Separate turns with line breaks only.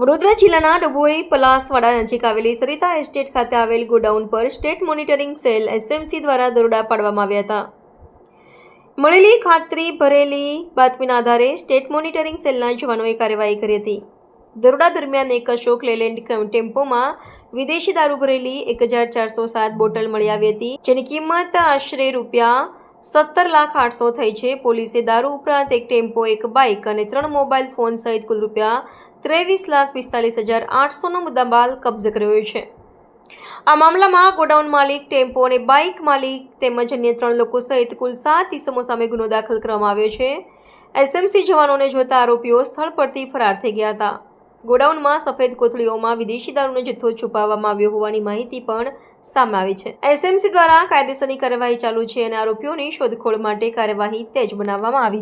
વડોદરા જિલ્લાના ડભોઈ પલાસવાડા નજીક આવેલી સરિતા એસ્ટેટ ખાતે આવેલ ગોડાઉન પર સ્ટેટ મોનિટરિંગ સેલ એસએમસી દ્વારા દરોડા પાડવામાં આવ્યા હતા મળેલી ખાતરી ભરેલી બાતમીના આધારે સ્ટેટ મોનિટરિંગ સેલના જવાનોએ કાર્યવાહી કરી હતી દરોડા દરમિયાન એક અશોક લેલેન્ડ ટેમ્પોમાં વિદેશી દારૂ ભરેલી એક હજાર ચારસો સાત બોટલ મળી આવી હતી જેની કિંમત આશરે રૂપિયા સત્તર લાખ આઠસો થઈ છે. પોલીસે દારૂ ઉપરાંત એક ટેમ્પો, એક બાઇક અને ત્રણ મોબાઈલ ફોન સહિત કુલ રૂપિયા ત્રેવીસ લાખ પિસ્તાલીસ હજાર આઠસોનો મુદ્દામાલ કબજે કર્યો છે. આ મામલામાં ગોડાઉન માલિક, ટેમ્પો અને બાઇક માલિક તેમજ અન્ય ત્રણ લોકો સહિત કુલ સાત ઇસમો સામે ગુનો દાખલ કરવામાં આવ્યો છે. એસએમસી જવાનોને જોતા આરોપીઓ સ્થળ પરથી ફરાર થઈ ગયા હતા. ગોડાઉનમાં સફેદ કોથળીઓમાં વિદેશી દારૂનો જથ્થો છુપાવવામાં આવ્યો હોવાની માહિતી પણ સામે આવી છે. એસએમસી દ્વારા કાયદેસરની કાર્યવાહી ચાલુ છે અને આરોપીઓની શોધખોળ માટે કાર્યવાહી તેજ બનાવવામાં આવી છે